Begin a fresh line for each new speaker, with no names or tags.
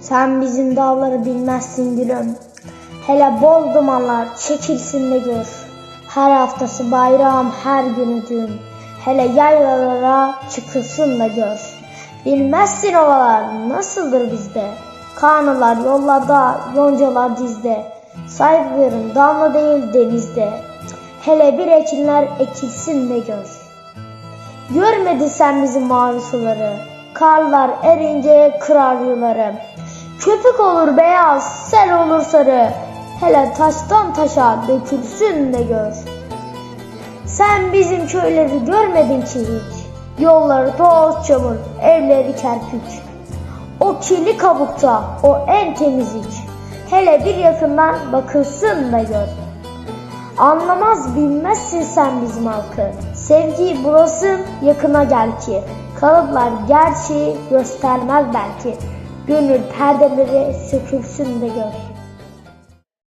Sen bizim dağları bilmezsin gülüm. Hele bol dumanlar çekilsin de gör. Her haftası bayram, her günü düğün. Hele yaylalara çıkılsın da gör. Bilmezsin ovalar nasıldır bizde. Kanılar yollarda, yoncalar dizde. Saygılarım damla değil denizde. Hele bir ekinler ekilsin de gör. Görmedin sen bizim mavi suları. Karlar erince kırar yuları. Köpük olur beyaz, sel olur sarı. Hele taştan taşa dökülsün de gör. Sen bizim köyleri görmedin ki hiç. Yolları toz çamur, evleri kerpiç. O kirli kabukta, o en temiz iç. Hele bir yakından bakılsın da gör. Anlamaz bilmezsin sen bizim halkı. Sevgiyi bulasın yakına gel ki. Kalıplar gerçeği göstermez belki. Gönül perdeleri sökülsün de gör.